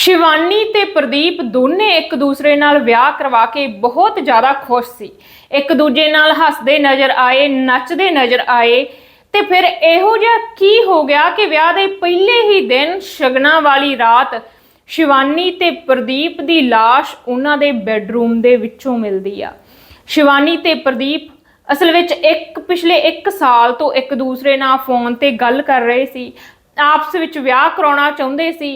ਸ਼ਿਵਾਨੀ ਤੇ ਪ੍ਰਦੀਪ ਦੋਨੇ ਇੱਕ ਦੂਸਰੇ ਨਾਲ ਵਿਆਹ ਕਰਵਾ ਕੇ ਬਹੁਤ ਜ਼ਿਆਦਾ ਖੁਸ਼ ਸੀ। ਇੱਕ ਦੂਜੇ ਨਾਲ ਹੱਸਦੇ ਨਜ਼ਰ ਆਏ, ਨੱਚਦੇ ਨਜ਼ਰ ਆਏ ਤੇ ਫਿਰ ਇਹੋ ਜਿਹਾ ਕੀ ਹੋ ਗਿਆ ਕਿ ਵਿਆਹ ਦੇ ਪਹਿਲੇ ਹੀ ਦਿਨ ਸ਼ਗਨਾਂ ਵਾਲੀ ਰਾਤ ਸ਼ਿਵਾਨੀ ਤੇ ਪ੍ਰਦੀਪ ਦੀ ਲਾਸ਼ ਉਹਨਾਂ ਦੇ ਬੈੱਡਰੂਮ ਦੇ ਵਿੱਚੋਂ ਮਿਲਦੀ ਆ। ਸ਼ਿਵਾਨੀ ਤੇ ਪ੍ਰਦੀਪ ਅਸਲ ਵਿੱਚ ਇੱਕ ਪਿਛਲੇ 1 ਸਾਲ ਤੋਂ ਇੱਕ ਦੂਸਰੇ ਨਾਲ ਫੋਨ ਤੇ ਗੱਲ ਕਰ ਰਹੇ ਸੀ। ਆਪਸ ਵਿੱਚ ਵਿਆਹ ਕਰਾਉਣਾ ਚਾਹੁੰਦੇ ਸੀ।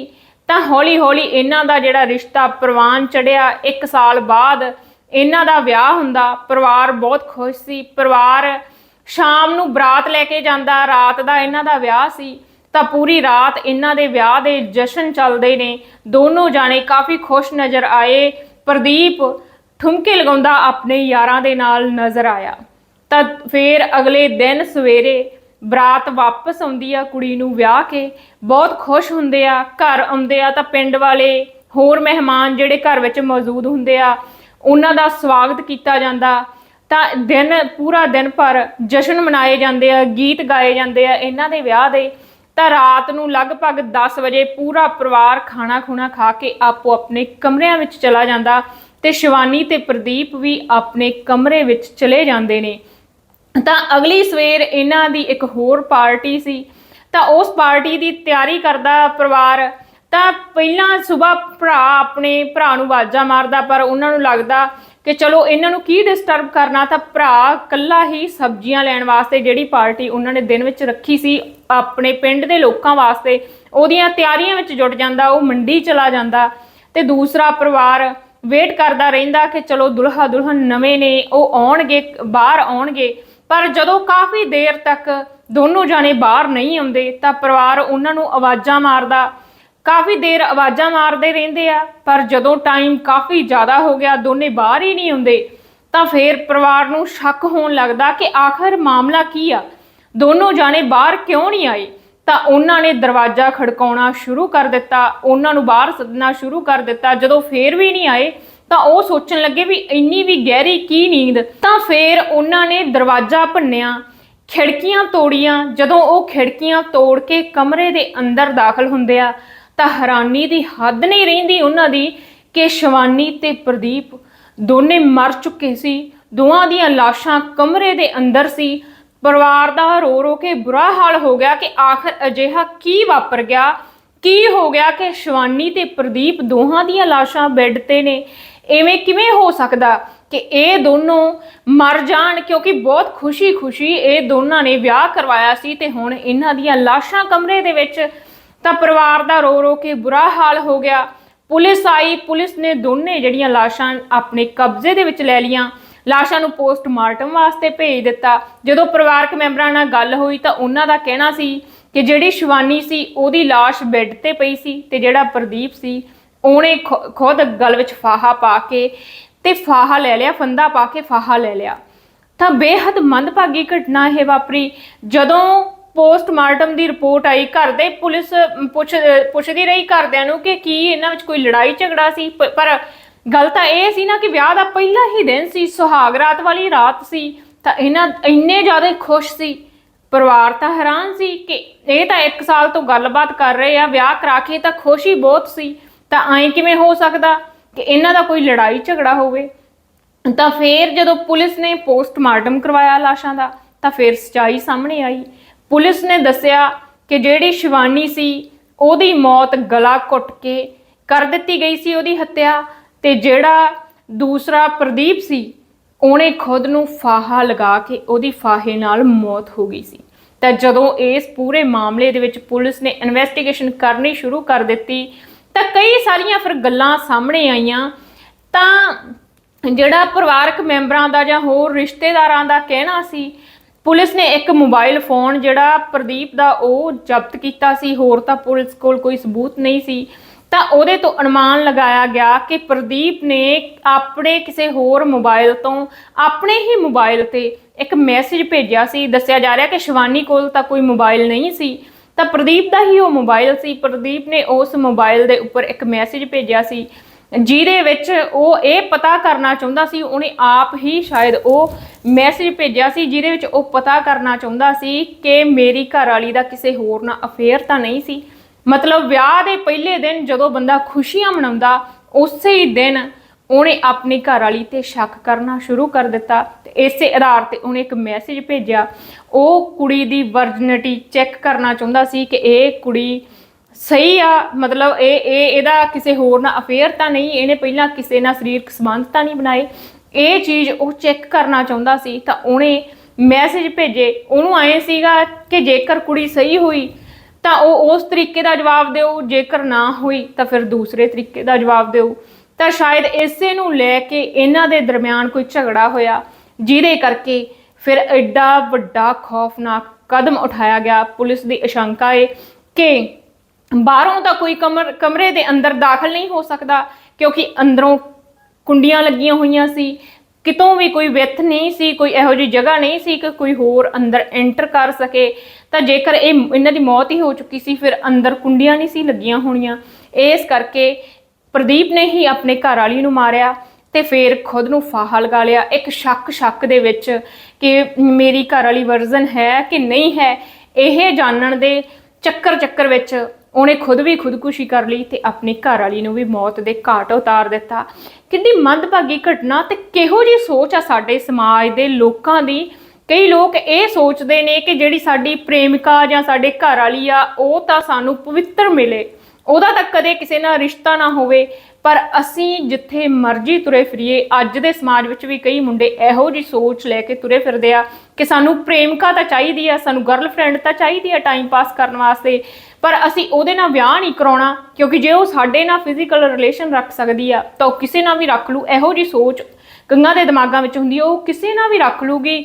ਤਾਂ ਹੌਲੀ-ਹੌਲੀ ਇਹਨਾਂ ਦਾ ਜਿਹੜਾ ਰਿਸ਼ਤਾ ਪ੍ਰਵਾਨ ਚੜਿਆ 1 ਸਾਲ ਬਾਅਦ ਇਹਨਾਂ ਦਾ ਵਿਆਹ ਹੁੰਦਾ, ਪਰਿਵਾਰ ਬਹੁਤ ਖੁਸ਼ ਸੀ, ਪਰਿਵਾਰ ਸ਼ਾਮ ਨੂੰ ਬਰਾਤ ਲੈ ਕੇ ਜਾਂਦਾ, ਰਾਤ ਦਾ ਇਹਨਾਂ ਦਾ ਵਿਆਹ ਸੀ, ਤਾਂ ਪੂਰੀ ਰਾਤ ਇਹਨਾਂ ਦੇ ਵਿਆਹ ਦੇ ਜਸ਼ਨ ਚੱਲਦੇ ਨੇ, ਦੋਨੋਂ ਜਾਣੇ ਕਾਫੀ ਖੁਸ਼ ਨਜ਼ਰ ਆਏ, ਪ੍ਰਦੀਪ ਠੁਮਕੇ ਲਗਾਉਂਦਾ ਆਪਣੇ ਯਾਰਾਂ ਦੇ ਨਾਲ ਨਜ਼ਰ ਆਇਆ। ਤਾਂ ਫਿਰ ਅਗਲੇ ਦਿਨ ਸਵੇਰੇ ਬਰਾਤ ਵਾਪਸ ਆਉਂਦੀ ਆ ਕੁੜੀ ਨੂੰ ਵਿਆਹ ਕੇ, ਬਹੁਤ ਖੁਸ਼ ਹੁੰਦੇ ਆ, ਘਰ ਆਉਂਦੇ ਆ ਤਾਂ ਪਿੰਡ ਵਾਲੇ, ਹੋਰ ਮਹਿਮਾਨ ਜਿਹੜੇ ਘਰ ਵਿੱਚ ਮੌਜੂਦ ਹੁੰਦੇ ਆ, ਉਹਨਾਂ ਦਾ ਸਵਾਗਤ ਕੀਤਾ ਜਾਂਦਾ। ਤਾਂ ਦਿਨ, ਪੂਰਾ ਦਿਨ ਭਰ ਜਸ਼ਨ ਮਨਾਏ ਜਾਂਦੇ ਆ, ਗੀਤ ਗਾਏ ਜਾਂਦੇ ਆ ਇਹਨਾਂ ਦੇ ਵਿਆਹ ਦੇ। ਤਾਂ ਰਾਤ ਨੂੰ ਲਗਭਗ 10 ਵਜੇ ਪੂਰਾ ਪਰਿਵਾਰ ਖਾਣਾ ਖੁਣਾ ਖਾ ਕੇ ਆਪੋ ਆਪਣੇ ਕਮਰਿਆਂ ਵਿੱਚ ਚਲਾ ਜਾਂਦਾ ਤੇ ਸ਼ਿਵਾਨੀ ਤੇ ਪ੍ਰਦੀਪ ਵੀ ਆਪਣੇ ਕਮਰੇ ਵਿੱਚ ਚਲੇ ਜਾਂਦੇ ਨੇ। ਤਾਂ ਅਗਲੀ ਸਵੇਰ ਇਹਨਾਂ ਦੀ ਇੱਕ ਹੋਰ ਪਾਰਟੀ ਸੀ। ਤਾਂ ਉਸ ਪਾਰਟੀ ਦੀ ਤਿਆਰੀ ਕਰਦਾ ਪਰਿਵਾਰ। ਤਾਂ ਪਹਿਲਾਂ ਸਵੇਰ ਭਰਾ ਆਪਣੇ ਭਰਾ ਨੂੰ ਆਵਾਜ਼ਾਂ ਮਾਰਦਾ, ਪਰ ਉਹਨਾਂ ਨੂੰ ਲੱਗਦਾ ਕਿ ਚਲੋ ਇਹਨਾਂ ਨੂੰ ਕੀ ਡਿਸਟਰਬ ਕਰਨਾ, ਤਾਂ ਭਰਾ ਕੱਲਾ ਹੀ ਸਬਜ਼ੀਆਂ ਲੈਣ ਵਾਸਤੇ ਜਿਹੜੀ ਪਾਰਟੀ ਉਹਨਾਂ ਨੇ ਦਿਨ ਵਿੱਚ ਰੱਖੀ ਸੀ, ਆਪਣੇ ਪਿੰਡ ਦੇ ਲੋਕਾਂ ਵਾਸਤੇ, ਉਹਦੀਆਂ ਤਿਆਰੀਆਂ ਵਿੱਚ ਜੁਟ ਜਾਂਦਾ, ਉਹ ਮੰਡੀ ਚਲਾ ਜਾਂਦਾ। ਤੇ ਦੂਸਰਾ ਪਰਿਵਾਰ ਵੇਟ ਕਰਦਾ ਰਹਿੰਦਾ ਕਿ ਚਲੋ ਦੁਲਹਾ ਦੁਲਹਨ ਨਵੇਂ ਨੇ, ਉਹ ਆਉਣਗੇ, ਬਾਹਰ ਆਉਣਗੇ। ਪਰ ਜਦੋਂ ਕਾਫੀ ਦੇਰ ਤੱਕ ਦੋਨੋਂ ਜਾਣੇ ਬਾਹਰ ਨਹੀਂ ਆਉਂਦੇ, ਤਾਂ ਪਰਿਵਾਰ ਉਹਨਾਂ ਨੂੰ ਆਵਾਜ਼ਾਂ ਮਾਰਦਾ। ਕਾਫੀ ਦੇਰ ਆਵਾਜ਼ਾਂ ਮਾਰਦੇ ਰਹਿੰਦੇ ਆ, ਪਰ ਜਦੋਂ ਟਾਈਮ ਕਾਫੀ ਜ਼ਿਆਦਾ ਹੋ ਗਿਆ, ਦੋਨੇ ਬਾਹਰ ਹੀ ਨਹੀਂ ਆਉਂਦੇ, ਤਾਂ ਫਿਰ ਪਰਿਵਾਰ ਨੂੰ ਸ਼ੱਕ ਹੋਣ ਲੱਗਦਾ ਕਿ ਆਖਰ ਮਾਮਲਾ ਕੀ ਆ? ਦੋਨੋਂ ਜਾਣੇ ਬਾਹਰ ਕਿਉਂ ਨਹੀਂ ਆਏ? ਤਾਂ ਉਹਨਾਂ ਨੇ ਦਰਵਾਜ਼ਾ ਖੜਕਾਉਣਾ ਸ਼ੁਰੂ ਕਰ ਦਿੱਤਾ, ਉਹਨਾਂ ਨੂੰ ਬਾਹਰ ਸੱਦਣਾ ਸ਼ੁਰੂ ਕਰ ਦਿੱਤਾ। ਜਦੋਂ ਫੇਰ ਵੀ ਨਹੀਂ ਆਏ ਤਾਂ ਉਹ ਸੋਚਣ ਲੱਗੇ ਵੀ ਇੰਨੀ ਵੀ ਗਹਿਰੀ ਕੀ ਨੀਂਦ? ਤਾਂ ਫੇਰ ਉਹਨਾਂ ਨੇ ਦਰਵਾਜ਼ਾ ਭੰਨਿਆ, ਖਿੜਕੀਆਂ ਤੋੜੀਆਂ। ਜਦੋਂ ਉਹ ਖਿੜਕੀਆਂ ਤੋੜ ਕੇ ਕਮਰੇ ਦੇ ਅੰਦਰ ਦਾਖਲ ਹੁੰਦੇ ਆ, ਤਾਂ ਹੈਰਾਨੀ ਦੀ ਹੱਦ ਨਹੀਂ ਰਹਿੰਦੀ ਉਹਨਾਂ ਦੀ ਕਿ ਸ਼ਿਵਾਨੀ ਤੇ ਪ੍ਰਦੀਪ ਦੋਨੇ ਮਰ ਚੁੱਕੇ ਸੀ। ਦੋਵਾਂ ਦੀਆਂ ਲਾਸ਼ਾਂ ਕਮਰੇ ਦੇ ਅੰਦਰ ਸੀ। ਪਰਿਵਾਰ ਦਾ ਰੋ ਰੋ ਕੇ ਬੁਰਾ ਹਾਲ ਹੋ ਗਿਆ ਕਿ ਆਖਰ ਅਜਿਹਾ ਕੀ ਵਾਪਰ ਗਿਆ? ਕੀ ਹੋ ਗਿਆ ਕਿ ਸ਼ਿਵਾਨੀ ਤੇ ਪ੍ਰਦੀਪ ਦੋਹਾਂ ਦੀਆਂ ਲਾਸ਼ਾਂ ਬੈੱਡ ਤੇ ਨੇ? ਐਵੇਂ ਕਿਵੇਂ ਹੋ ਸਕਦਾ ਕਿ ਇਹ ਦੋਨੋਂ ਮਰ ਜਾਣ? ਕਿਉਂਕਿ ਬਹੁਤ ਖੁਸ਼ੀ-ਖੁਸ਼ੀ ਇਹ ਦੋਨਾਂ ਨੇ ਵਿਆਹ ਕਰਵਾਇਆ ਸੀ ਤੇ ਹੁਣ ਇਹਨਾਂ ਦੀਆਂ ਲਾਸ਼ਾਂ ਕਮਰੇ ਦੇ ਵਿੱਚ ਤਾਂ ਪਰਿਵਾਰ ਦਾ ਰੋ ਰੋ ਕੇ ਬੁਰਾ ਹਾਲ ਹੋ ਗਿਆ। ਪੁਲਿਸ ਆਈ, ਪੁਲਿਸ ਨੇ ਦੋਨੇ ਜਿਹੜੀਆਂ ਲਾਸ਼ਾਂ ਆਪਣੇ ਕਬਜ਼ੇ ਦੇ ਵਿੱਚ ਲੈ ਲਈਆਂ। ਲਾਸ਼ਾਂ ਨੂੰ ਪੋਸਟਮਾਰਟਮ ਵਾਸਤੇ ਭੇਜ ਦਿੱਤਾ। ਜਦੋਂ ਪਰਿਵਾਰਕ ਮੈਂਬਰਾਂ ਨਾਲ ਗੱਲ ਹੋਈ ਤਾਂ ਉਹਨਾਂ ਦਾ ਕਹਿਣਾ ਸੀ ਕਿ ਜਿਹੜੀ ਸ਼ਿਵਾਨੀ ਸੀ ਉਹਦੀ ਲਾਸ਼ ਬੈੱਡ ਤੇ ਪਈ ਸੀ ਤੇ ਜਿਹੜਾ ਪ੍ਰਦੀਪ ਸੀ ਉਹਨੇ ਖੁ- ਖੁਦ ਗਲ ਵਿੱਚ ਫਾਹਾ ਪਾ ਕੇ ਤੇ ਫਾਹਾ ਲੈ ਲਿਆ, ਫੰਦਾ ਪਾ ਕੇ ਫਾਹਾ ਲੈ ਲਿਆ। ਤਾਂ ਬੇਹੱਦ ਮੰਦਭਾਗੀ ਘਟਨਾ ਇਹ ਵਾਪਰੀ। ਜਦੋਂ ਪੋਸਟਮਾਰਟਮ ਦੀ ਰਿਪੋਰਟ ਆਈ, ਘਰ ਦੇ ਪੁਲਿਸ ਪੁੱਛ, ਪੁੱਛਦੀ ਰਹੀ ਘਰਦਿਆਂ ਨੂੰ ਕਿ ਕੀ ਇਹਨਾਂ ਵਿੱਚ ਕੋਈ ਲੜਾਈ ਝਗੜਾ ਸੀ? ਪ- ਪਰ ਗੱਲ ਤਾਂ ਇਹ ਸੀ ਨਾ ਕਿ ਵਿਆਹ ਦਾ ਪਹਿਲਾ ਹੀ ਦਿਨ ਸੀ, ਸੁਹਾਗ ਰਾਤ ਵਾਲੀ ਰਾਤ ਸੀ, ਤਾਂ ਇਹਨਾਂ ਇੰਨੇ ਜ਼ਿਆਦਾ ਖੁਸ਼ ਸੀ। ਪਰਿਵਾਰ ਤਾਂ ਹੈਰਾਨ ਸੀ ਕਿ ਇਹ ਤਾਂ 1 ਸਾਲ ਤੋਂ ਗੱਲਬਾਤ ਕਰ ਰਹੇ ਆ, ਵਿਆਹ ਕਰਾ ਕੇ ਤਾਂ ਖੁਸ਼ੀ ਬਹੁਤ ਸੀ। ਤਾਂ ਐਂ ਕਿਵੇਂ ਹੋ ਸਕਦਾ ਕਿ ਇਹਨਾਂ ਦਾ ਕੋਈ ਲੜਾਈ ਝਗੜਾ ਹੋਵੇ? ਤਾਂ ਫਿਰ ਜਦੋਂ ਪੁਲਿਸ ਨੇ ਪੋਸਟਮਾਰਟਮ ਕਰਵਾਇਆ ਲਾਸ਼ਾਂ ਦਾ, ਤਾਂ ਫਿਰ ਸਚਾਈ ਸਾਹਮਣੇ ਆਈ। ਪੁਲਿਸ ਨੇ ਦੱਸਿਆ ਕਿ ਜਿਹੜੀ ਸ਼ਿਵਾਨੀ ਸੀ, ਉਹਦੀ ਮੌਤ ਗਲਾ ਘੁੱਟ ਕੇ ਕਰ ਦਿੱਤੀ ਗਈ ਸੀ ਉਹਦੀ ਹੱਤਿਆ ਤੇ ਜਿਹੜਾ ਦੂਸਰਾ ਪ੍ਰਦੀਪ ਸੀ, ਉਹਨੇ ਖੁਦ ਨੂੰ ਫਾਹਾ ਲਗਾ ਕੇ ਉਹਦੀ ਫਾਹੇ ਨਾਲ ਮੌਤ ਹੋ ਗਈ ਸੀ। ਤਾਂ ਜਦੋਂ ਇਸ ਪੂਰੇ ਮਾਮਲੇ ਦੇ ਵਿੱਚ ਪੁਲਿਸ ਨੇ ਇਨਵੈਸਟੀਗੇਸ਼ਨ ਕਰਨੀ ਸ਼ੁਰੂ ਕਰ ਦਿੱਤੀ ਤਾਂ ਕਈ ਸਾਰੀਆਂ ਫਿਰ ਗੱਲਾਂ ਸਾਹਮਣੇ ਆਈਆਂ। ਤਾਂ ਜਿਹੜਾ ਪਰਿਵਾਰਕ ਮੈਂਬਰਾਂ ਦਾ ਜਾਂ ਹੋਰ ਰਿਸ਼ਤੇਦਾਰਾਂ ਦਾ ਕਹਿਣਾ ਸੀ, ਪੁਲਿਸ ਨੇ ਇੱਕ ਮੋਬਾਈਲ ਫੋਨ ਜਿਹੜਾ ਪ੍ਰਦੀਪ ਦਾ ਉਹ ਜ਼ਬਤ ਕੀਤਾ ਸੀ, ਹੋਰ ਤਾਂ ਪੁਲਿਸ ਕੋਲ ਕੋਈ ਸਬੂਤ ਨਹੀਂ ਸੀ। ਤਾਂ ਉਹਦੇ ਤੋਂ ਅਨੁਮਾਨ ਲਗਾਇਆ ਗਿਆ ਕਿ ਪ੍ਰਦੀਪ ਨੇ ਆਪਣੇ ਕਿਸੇ ਹੋਰ ਮੋਬਾਈਲ ਤੋਂ ਆਪਣੇ ਹੀ ਮੋਬਾਈਲ ਤੇ ਇੱਕ ਮੈਸੇਜ ਭੇਜਿਆ ਸੀ। ਦੱਸਿਆ ਜਾ ਰਿਹਾ ਕਿ ਸ਼ਿਵਾਨੀ ਕੋਲ ਤਾਂ ਕੋਈ ਮੋਬਾਈਲ ਨਹੀਂ ਸੀ। ਤਾਂ ਪ੍ਰਦੀਪ ਦਾ ਹੀ ਉਹ ਮੋਬਾਈਲ ਸੀ। ਪ੍ਰਦੀਪ ਨੇ ਉਸ ਮੋਬਾਈਲ ਦੇ ਉੱਪਰ ਇੱਕ ਮੈਸੇਜ ਭੇਜਿਆ ਸੀ, ਜਿਹਦੇ ਵਿੱਚ ਉਹ ਇਹ ਪਤਾ ਕਰਨਾ ਚਾਹੁੰਦਾ ਸੀ, ਉਹਨੇ ਆਪ ਹੀ ਸ਼ਾਇਦ ਉਹ ਮੈਸੇਜ ਭੇਜਿਆ ਸੀ, ਜਿਹਦੇ ਵਿੱਚ ਉਹ ਪਤਾ ਕਰਨਾ ਚਾਹੁੰਦਾ ਸੀ ਕਿ ਮੇਰੀ ਘਰ ਵਾਲੀ ਦਾ ਕਿਸੇ ਹੋਰ ਨਾਲ ਅਫੇਅਰ ਤਾਂ ਨਹੀਂ ਸੀ। ਮਤਲਬ ਵਿਆਹ ਦੇ ਪਹਿਲੇ ਦਿਨ ਜਦੋਂ ਬੰਦਾ ਖੁਸ਼ੀਆਂ ਮਨਾਉਂਦਾ, ਉਸੇ ਹੀ ਦਿਨ ਉਹਨੇ ਆਪਣੀ ਘਰ ਵਾਲੀ ਤੇ ਸ਼ੱਕ ਕਰਨਾ ਸ਼ੁਰੂ ਕਰ ਦਿੱਤਾ। ਇਸੇ ਆਧਾਰ ਤੇ ਉਹਨੇ ਇੱਕ ਮੈਸੇਜ ਭੇਜਿਆ। ਉਹ ਕੁੜੀ ਦੀ ਵਰਜਨਿਟੀ ਚੈੱਕ ਕਰਨਾ ਚਾਹੁੰਦਾ ਸੀ ਕਿ ਇਹ ਕੁੜੀ ਸਹੀ ਆ, ਮਤਲਬ ਇਹ ਇਹ, ਇਹਦਾ ਕਿਸੇ ਹੋਰ ਨਾਲ ਅਫੇਅਰ ਤਾਂ ਨਹੀਂ, ਇਹਨੇ ਪਹਿਲਾਂ ਕਿਸੇ ਨਾਲ ਸਰੀਰਕ ਸੰਬੰਧ ਤਾਂ ਨਹੀਂ ਬਣਾਏ। ਇਹ ਚੀਜ਼ ਉਹ ਚੈੱਕ ਕਰਨਾ ਚਾਹੁੰਦਾ ਸੀ ਤਾਂ ਉਹਨੇ ਮੈਸੇਜ ਭੇਜੇ। ਉਹਨੂੰ ਆਏ ਸੀਗਾ ਕਿ ਜੇਕਰ ਕੁੜੀ ਸਹੀ ਹੋਈ ਤਾਂ ਉਹ ਉਸ ਤਰੀਕੇ ਦਾ ਜਵਾਬ ਦਿਓ, ਜੇਕਰ ਨਾ ਹੋਈ ਤਾਂ ਫਿਰ ਦੂਸਰੇ ਤਰੀਕੇ ਦਾ ਜਵਾਬ ਦਿਓ। ਤਾਂ ਸ਼ਾਇਦ ਇਸੇ ਨੂੰ ਲੈ ਕੇ ਇਹਨਾਂ ਦੇ ਦਰਮਿਆਨ ਕੋਈ ਝਗੜਾ ਹੋਇਆ। ਜਿਹਦੇ ਕਰਕੇ ਫਿਰ ਐਡਾ ਵੱਡਾ ਖੌਫਨਾਕ ਕਦਮ ਉਠਾਇਆ ਗਿਆ ਪੁਲਿਸ ਦੀ ਆਸ਼ੰਕਾ ਹੈ ਕਿ ਬਾਹਰੋਂ ਤਾਂ ਕੋਈ ਕਮਰ, ਕਮਰੇ ਦੇ ਅੰਦਰ ਦਾਖਲ ਨਹੀਂ ਹੋ ਸਕਦਾ ਕਿਉਂਕਿ ਅੰਦਰੋਂ ਕੁੰਡੀਆਂ ਲੱਗੀਆਂ ਹੋਈਆਂ ਸੀ। ਕਿਤੋਂ ਵੀ ਕੋਈ ਵਿੱਥ ਨਹੀਂ ਸੀ, ਕੋਈ ਇਹੋ ਜਿਹੀ ਜਗ੍ਹਾ ਨਹੀਂ ਸੀ ਕਿ ਕੋਈ ਹੋਰ ਅੰਦਰ ਐਂਟਰ ਕਰ ਸਕੇ। ਤਾਂ ਜੇਕਰ ਇਹ ਇਹਨਾਂ ਦੀ ਮੌਤ ਹੀ ਹੋ ਚੁੱਕੀ ਸੀ, ਫਿਰ ਅੰਦਰ ਕੁੰਡੀਆਂ ਨਹੀਂ ਸੀ ਲੱਗੀਆਂ ਹੋਣੀਆਂ। ਇਸ ਕਰਕੇ ਪ੍ਰਦੀਪ ਨੇ ਹੀ ਆਪਣੇ ਘਰ ਵਾਲੀ ਨੂੰ ਮਾਰਿਆ। ਤੇ ਫਿਰ ਖੁਦ ਨੂੰ ਫਾਹਾ ਲਗਾ ਲਿਆ। ਇੱਕ ਸ਼ੱਕ ਸ਼ੱਕ ਦੇ ਵਿੱਚ ਕਿ ਮੇਰੀ ਘਰ ਵਾਲੀ ਵਰਜ਼ਨ ਹੈ ਕਿ ਨਹੀਂ ਹੈ, ਇਹ ਜਾਣਨ ਦੇ ਚੱਕਰ ਚੱਕਰ ਵਿੱਚ ਉਹਨੇ ਖੁਦ ਵੀ ਖੁਦਕੁਸ਼ੀ ਕਰ ਲਈ ਤੇ ਆਪਣੀ ਘਰ ਵਾਲੀ ਨੂੰ ਵੀ ਮੌਤ ਦੇ ਘਾਟ ਉਤਾਰ ਦਿੱਤਾ। ਕਿੰਨੀ ਮੰਦਭਾਗੀ ਘਟਨਾ ਤੇ ਕਿਹੋ ਜੀ ਸੋਚ ਆ ਸਾਡੇ ਸਮਾਜ ਦੇ ਲੋਕਾਂ ਦੀ? ਕਈ ਲੋਕ ਇਹ ਸੋਚਦੇ ਨੇ ਕਿ ਜਿਹੜੀ ਸਾਡੀ ਪ੍ਰੇਮਿਕਾ ਜਾਂ ਸਾਡੇ ਘਰ ਵਾਲੀ ਆ, ਉਹ ਤਾਂ ਸਾਨੂੰ ਪਵਿੱਤਰ ਮਿਲੇ। ਉਹਦਾ ਤਾਂ ਕਦੇ ਕਿਸੇ ਨਾਲ ਰਿਸ਼ਤਾ ਨਾ ਹੋਵੇ। ਪਰ ਅਸੀਂ ਜਿੱਥੇ ਮਰਜ਼ੀ ਤੁਰੇ ਫਿਰੀਏ, ਅੱਜ ਦੇ ਸਮਾਜ ਵਿੱਚ ਵੀ ਕਈ ਮੁੰਡੇ ਇਹੋ ਜੀ ਸੋਚ ਲੈ ਕੇ ਤੁਰੇ ਫਿਰਦੇ ਆ ਕਿ ਸਾਨੂੰ ਪ੍ਰੇਮਿਕਾ ਤਾਂ ਚਾਹੀਦੀ ਆ, ਸਾਨੂੰ ਗਰਲਫ੍ਰੈਂਡ ਤਾਂ ਚਾਹੀਦੀ ਆ ਟਾਈਮ ਪਾਸ ਕਰਨ ਵਾਸਤੇ, ਪਰ ਅਸੀਂ ਉਹਦੇ ਨਾਲ ਵਿਆਹ ਨਹੀਂ ਕਰਾਉਣਾ, ਕਿਉਂਕਿ ਜੇ ਉਹ ਸਾਡੇ ਨਾਲ ਫਿਜ਼ੀਕਲ ਰਿਲੇਸ਼ਨ ਰੱਖ ਸਕਦੀ ਆ, ਤਾਂ ਉਹ ਕਿਸੇ ਨਾਲ ਵੀ ਰੱਖ ਲੂ, ਇਹੋ ਜੀ ਸੋਚ ਕਈਆਂ ਦੇ ਦਿਮਾਗਾਂ ਵਿੱਚ ਹੁੰਦੀ ਆ, ਉਹ ਕਿਸੇ ਨਾਲ ਵੀ ਰੱਖ ਲੂਗੀ।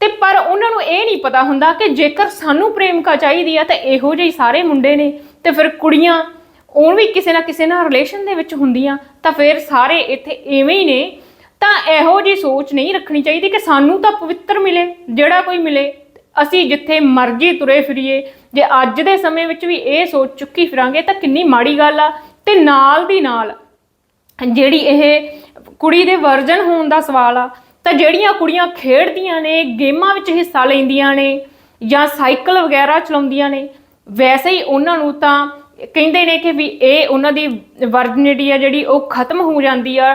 ਤੇ ਪਰ ਉਹਨਾਂ ਨੂੰ ਇਹ ਨਹੀਂ ਪਤਾ ਹੁੰਦਾ ਕਿ ਜੇਕਰ ਸਾਨੂੰ ਪ੍ਰੇਮਿਕਾ ਚਾਹੀਦੀ ਆ, ਤਾਂ ਇਹੋ ਜਿਹੇ ਸਾਰੇ ਮੁੰਡੇ ਨੇ, ਤੇ ਫਿਰ ਕੁੜੀਆਂ ਉਹ ਵੀ ਕਿਸੇ ਨਾ ਕਿਸੇ ਨਾਲ ਰਿਲੇਸ਼ਨ ਦੇ ਵਿੱਚ ਹੁੰਦੀਆਂ, ਤਾਂ ਫਿਰ ਸਾਰੇ ਇੱਥੇ ਐਵੇਂ ਹੀ ਨੇ। ਤਾਂ ਇਹੋ ਜੀ ਸੋਚ ਨਹੀਂ ਰੱਖਣੀ ਚਾਹੀਦੀ ਕਿ ਸਾਨੂੰ ਤਾਂ ਪਵਿੱਤਰ ਮਿਲੇ, ਜਿਹੜਾ ਕੋਈ ਮਿਲੇ। ਅਸੀਂ ਜਿੱਥੇ ਮਰਜ਼ੀ ਤੁਰੇ ਫਿਰੀਏ, ਜੇ ਅੱਜ ਦੇ ਸਮੇਂ ਵਿੱਚ ਵੀ ਇਹ ਸੋਚ ਚੁੱਕੀ ਫਿਰਾਂਗੇ, ਤਾਂ ਕਿੰਨੀ ਮਾੜੀ ਗੱਲ ਆ। ਤੇ ਨਾਲ ਦੀ ਨਾਲ, ਜਿਹੜੀ ਇਹ ਕੁੜੀ ਦੇ ਵਰਜਨ ਹੋਣ ਦਾ ਸਵਾਲ ਆ, ਤਾਂ ਜਿਹੜੀਆਂ ਕੁੜੀਆਂ ਖੇਡਦੀਆਂ ਨੇ, ਗੇਮਾਂ ਵਿੱਚ ਹਿੱਸਾ ਲੈਂਦੀਆਂ ਨੇ ਜਾਂ ਸਾਈਕਲ ਵਗੈਰਾ ਚਲਾਉਂਦੀਆਂ ਨੇ, ਵੈਸੇ ਹੀ ਉਹਨਾਂ ਨੂੰ ਤਾਂ ਕਹਿੰਦੇ ਨੇ ਕਿ ਵੀ ਇਹ ਉਹਨਾਂ ਦੀ ਵਰਜਨਿਟੀ ਆ ਜਿਹੜੀ ਉਹ ਖਤਮ ਹੋ ਜਾਂਦੀ ਆ।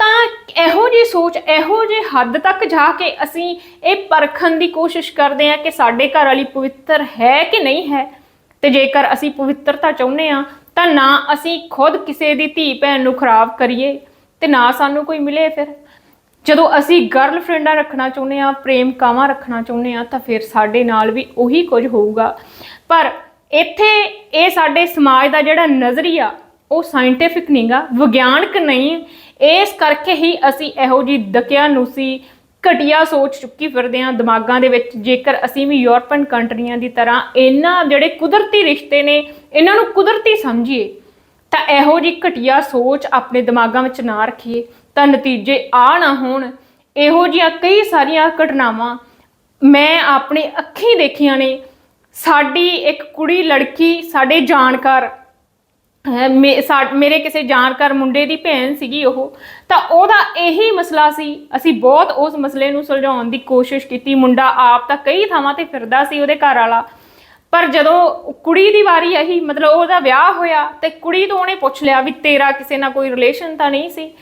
ਤਾਂ ਇਹੋ ਜੀ ਸੋਚ, ਇਹੋ ਜਿਹੀ ਹੱਦ ਤੱਕ ਜਾ ਕੇ ਅਸੀਂ ਇਹ ਪਰਖਣ ਦੀ ਕੋਸ਼ਿਸ਼ ਕਰਦੇ ਆ ਕਿ ਸਾਡੇ ਘਰ ਵਾਲੀ ਪਵਿੱਤਰ ਹੈ ਕਿ ਨਹੀਂ ਹੈ? ਤੇ ਜੇਕਰ ਅਸੀਂ ਪਵਿੱਤਰਤਾ ਚਾਹੁੰਦੇ ਆ, ਤਾਂ ਨਾ ਅਸੀਂ ਖੁਦ ਕਿਸੇ ਦੀ ਧੀ ਭੈਣ ਨੂੰ ਖਰਾਬ ਕਰੀਏ ਤੇ ਨਾ ਸਾਨੂੰ ਕੋਈ ਮਿਲੇ ਫਿਰ। ਜਦੋਂ ਅਸੀਂ ਗਰਲਫ੍ਰੈਂਡਾਂ ਰੱਖਣਾ ਚਾਹੁੰਦੇ ਆ, ਪ੍ਰੇਮਕਾਵਾਂ ਰੱਖਣਾ ਚਾਹੁੰਦੇ ਆ, ਤਾਂ ਫਿਰ ਸਾਡੇ ਨਾਲ ਵੀ ਉਹੀ ਕੁਝ ਹੋਊਗਾ। ਪਰ ਇੱਥੇ ਇਹ ਸਾਡੇ ਸਮਾਜ ਦਾ ਜਿਹੜਾ ਨਜ਼ਰੀਆ, ਉਹ ਸਾਇੰਟਿਫਿਕ ਨਹੀਂਗਾ ਵਿਗਿਆਨਕ ਨਹੀਂ। ਇਸ ਕਰਕੇ ਹੀ ਅਸੀਂ ਇਹੋ ਜੀ ਦਕਿਆਨੂਸੀ ਘਟੀਆ ਸੋਚ ਚੁੱਕੀ ਫਿਰਦੇ ਹਾਂ ਦਿਮਾਗਾਂ ਦੇ ਵਿੱਚ। ਜੇਕਰ ਅਸੀਂ ਵੀ ਯੂਰਪੀਅਨ ਕੰਟਰੀਆਂ ਦੀ ਤਰ੍ਹਾਂ ਇਹਨਾਂ ਜਿਹੜੇ ਕੁਦਰਤੀ ਰਿਸ਼ਤੇ ਨੇ, ਇਹਨਾਂ ਨੂੰ ਕੁਦਰਤੀ ਸਮਝੀਏ, ਤਾਂ ਇਹੋ ਜੀ ਘਟੀਆ ਸੋਚ ਆਪਣੇ ਦਿਮਾਗਾਂ ਵਿੱਚ ਨਾ ਰੱਖੀਏ। ਤਾਂ ਨਤੀਜੇ ਆ ਨਾ ਹੋਣ। ਇਹੋ ਜਿਹੀਆਂ ਕਈ ਸਾਰੀਆਂ ਘਟਨਾਵਾਂ ਮੈਂ ਆਪਣੇ ਅੱਖੀਂ ਦੇਖੀਆਂ ਨੇ। ਸਾਡੀ ਇੱਕ ਕੁੜੀ ਲੜਕੀ ਸਾਡੇ ਜਾਣਕਾਰ ਮੇ- ਸਾ- ਮੇਰੇ ਕਿਸੇ ਜਾਣਕਾਰ ਮੁੰਡੇ ਦੀ ਭੈਣ ਸੀਗੀ ਉਹ, ਤਾਂ ਉਹਦਾ ਇਹੀ ਮਸਲਾ ਸੀ। ਅਸੀਂ ਬਹੁਤ ਉਸ ਮਸਲੇ ਨੂੰ ਸੁਲਝਾਉਣ ਦੀ ਕੋਸ਼ਿਸ਼ ਕੀਤੀ। ਮੁੰਡਾ ਆਪ ਤਾਂ ਕਈ ਥਾਵਾਂ ਤੇ ਫਿਰਦਾ ਸੀ ਉਹਦੇ ਘਰ ਵਾਲਾ। ਪਰ ਜਦੋਂ ਕੁੜੀ ਦੀ ਵਾਰੀ ਆਈ ਮਤਲਬ ਉਹਦਾ ਵਿਆਹ ਹੋਇਆ ਤੇ ਕੁੜੀ ਤੋਂ ਉਹਨੇ ਪੁੱਛ ਲਿਆ ਵੀ ਤੇਰਾ ਕਿਸੇ ਨਾਲ ਕੋਈ ਰਿਲੇਸ਼ਨ ਤਾਂ ਨਹੀਂ ਸੀ।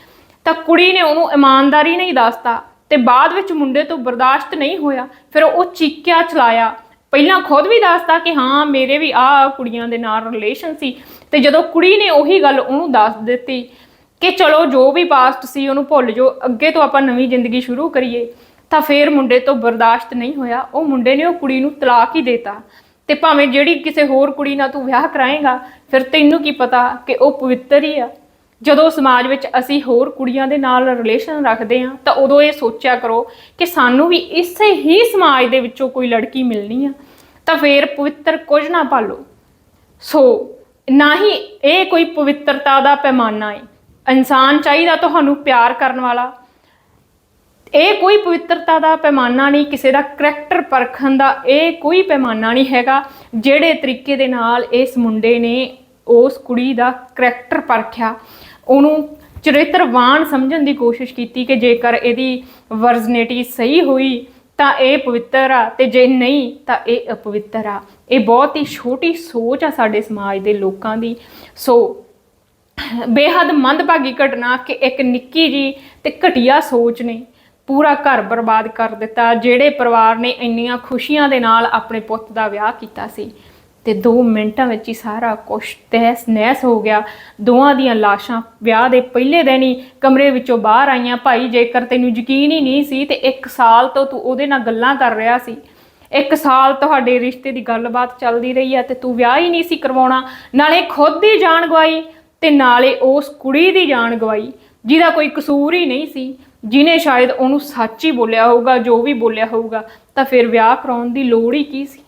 ਤਾਂ ਕੁੜੀ ਨੇ ਉਹਨੂੰ ਇਮਾਨਦਾਰੀ ਨਹੀਂ ਦੱਸਤਾ ਤੇ ਬਾਅਦ ਵਿੱਚ ਮੁੰਡੇ ਤੋਂ ਬਰਦਾਸ਼ਤ ਨਹੀਂ ਹੋਇਆ। ਫਿਰ ਉਹ ਚੀਕਿਆ ਚਲਾਇਆ। ਪਹਿਲਾਂ ਖੁਦ ਵੀ ਦੱਸਦਾ ਕਿ ਹਾਂ, ਮੇਰੇ ਵੀ ਆ ਕੁੜੀਆਂ ਦੇ ਨਾਲ ਰਿਲੇਸ਼ਨ ਸੀ ਤੇ ਜਦੋਂ ਕੁੜੀ ਨੇ ਉਹੀ ਗੱਲ ਉਹਨੂੰ ਦੱਸ ਦਿੱਤੀ ਕਿ ਚਲੋ ਜੋ ਵੀ ਪਾਸਟ ਸੀ ਉਹਨੂੰ ਭੁੱਲ ਜਾਓ, ਅੱਗੇ ਤੋਂ ਆਪਾਂ ਨਵੀਂ ਜ਼ਿੰਦਗੀ ਸ਼ੁਰੂ ਕਰੀਏ, ਤਾਂ ਫੇਰ ਮੁੰਡੇ ਤੋਂ ਬਰਦਾਸ਼ਤ ਨਹੀਂ ਹੋਇਆ। ਉਹ ਮੁੰਡੇ ਨੇ ਉਹ ਕੁੜੀ ਨੂੰ ਤਲਾਕ ਹੀ ਦੇਤਾ ਤੇ ਭਾਵੇਂ ਜਿਹੜੀ ਕਿਸੇ ਹੋਰ ਕੁੜੀ ਨਾਲ ਤੂੰ ਵਿਆਹ ਕਰਾਏਗਾ, ਫਿਰ ਤੈਨੂੰ ਕੀ ਪਤਾ ਕਿ ਉਹ ਪਵਿੱਤਰ ਹੀ ਆ। ਜਦੋਂ ਸਮਾਜ ਵਿੱਚ ਅਸੀਂ ਹੋਰ ਕੁੜੀਆਂ ਦੇ ਨਾਲ ਰਿਲੇਸ਼ਨ ਰੱਖਦੇ ਹਾਂ, ਤਾਂ ਉਦੋਂ ਇਹ ਸੋਚਿਆ ਕਰੋ ਕਿ ਸਾਨੂੰ ਵੀ ਇਸੇ ਹੀ ਸਮਾਜ ਦੇ ਵਿੱਚੋਂ ਕੋਈ ਲੜਕੀ ਮਿਲਣੀ ਆ, ਤਾਂ ਫੇਰ ਪਵਿੱਤਰ ਕੁਝ ਨਾ ਪਾਲੋ ਸੋ, ਨਾ ਹੀ ਇਹ ਕੋਈ ਪਵਿੱਤਰਤਾ ਦਾ ਪੈਮਾਨਾ ਹੈ ਇਨਸਾਨ ਚਾਹੀਦਾ ਤੁਹਾਨੂੰ ਪਿਆਰ ਕਰਨ ਵਾਲਾ। ਇਹ ਕੋਈ ਪਵਿੱਤਰਤਾ ਦਾ ਪੈਮਾਨਾ ਨਹੀਂ, ਕਿਸੇ ਦਾ ਕਰੈਕਟਰ ਪਰਖਣ ਦਾ ਇਹ ਕੋਈ ਪੈਮਾਨਾ ਨਹੀਂ ਹੈਗਾ, ਜਿਹੜੇ ਤਰੀਕੇ ਦੇ ਨਾਲ ਇਸ ਮੁੰਡੇ ਨੇ ਉਸ ਕੁੜੀ ਦਾ ਕਰੈਕਟਰ ਪਰਖਿਆ। ਉਹਨੂੰ ਚਰਿੱਤਰਵਾਨ ਸਮਝਣ ਦੀ ਕੋਸ਼ਿਸ਼ ਕੀਤੀ ਕਿ ਜੇਕਰ ਇਹਦੀ ਵਰਜ਼ਨਿਟੀ ਸਹੀ ਹੋਈ ਤਾਂ ਇਹ ਪਵਿੱਤਰ ਆ ਤੇ ਜੇ ਨਹੀਂ ਤਾਂ ਇਹ ਅਪਵਿੱਤਰ ਆ। ਇਹ ਬਹੁਤ ਹੀ ਛੋਟੀ ਸੋਚ ਆ ਸਾਡੇ ਸਮਾਜ ਦੇ ਲੋਕਾਂ ਦੀ। ਸੋ, ਬੇਹੱਦ ਮੰਦਭਾਗੀ ਘਟਨਾ ਕਿ ਇੱਕ ਨਿੱਕੀ ਜੀ ਤੇ ਘਟੀਆ ਸੋਚ ਨੇ ਪੂਰਾ ਘਰ ਬਰਬਾਦ ਕਰ ਦਿੱਤਾ, ਜਿਹੜੇ ਪਰਿਵਾਰ ਨੇ ਇੰਨੀਆਂ ਖੁਸ਼ੀਆਂ ਦੇ ਨਾਲ ਆਪਣੇ ਪੁੱਤ ਦਾ ਵਿਆਹ ਕੀਤਾ ਸੀ। ਤੇ 2 ਮਿੰਟਾਂ ਵਿੱਚ ਹੀ ਸਾਰਾ ਕੁਝ ਤਹਿਸ ਨਹਿਸ ਹੋ ਗਿਆ। ਦੋਵਾਂ ਦੀਆਂ ਲਾਸ਼ਾਂ ਵਿਆਹ ਦੇ ਪਹਿਲੇ ਦਿਨ ਹੀ ਕਮਰੇ ਵਿੱਚੋਂ ਬਾਹਰ ਆਈਆਂ। ਭਾਈ, ਜੇਕਰ ਤੈਨੂੰ ਯਕੀਨ ਹੀ ਨਹੀਂ ਸੀ ਤੇ 1 ਸਾਲ ਤੋਂ ਤੂੰ ਉਹਦੇ ਨਾਲ ਗੱਲਾਂ ਕਰ ਰਿਹਾ ਸੀ। ਇੱਕ ਸਾਲ ਤੁਹਾਡੇ ਰਿਸ਼ਤੇ ਦੀ ਗੱਲਬਾਤ ਚੱਲਦੀ ਰਹੀ ਹੈ ਤੇ ਤੂੰ ਵਿਆਹ ਹੀ ਨਹੀਂ ਸੀ ਕਰਵਾਉਣਾ। ਨਾਲੇ ਖੁਦ ਦੀ ਜਾਨ ਗਵਾਈ ਤੇ ਨਾਲੇ ਉਸ ਕੁੜੀ ਦੀ ਜਾਨ ਗਵਾਈ, ਜਿਹਦਾ ਕੋਈ ਕਸੂਰ ਹੀ ਨਹੀਂ ਸੀ। ਜਿਨੇ ਸ਼ਾਇਦ ਉਹਨੂੰ ਸੱਚ ਹੀ ਬੋਲਿਆ ਹੋਊਗਾ, ਜੋ ਵੀ ਬੋਲਿਆ ਹੋਊਗਾ, ਤਾਂ ਫਿਰ ਵਿਆਹ ਕਰਾਉਣ ਦੀ ਲੋੜ ਹੀ ਕੀ ਸੀ?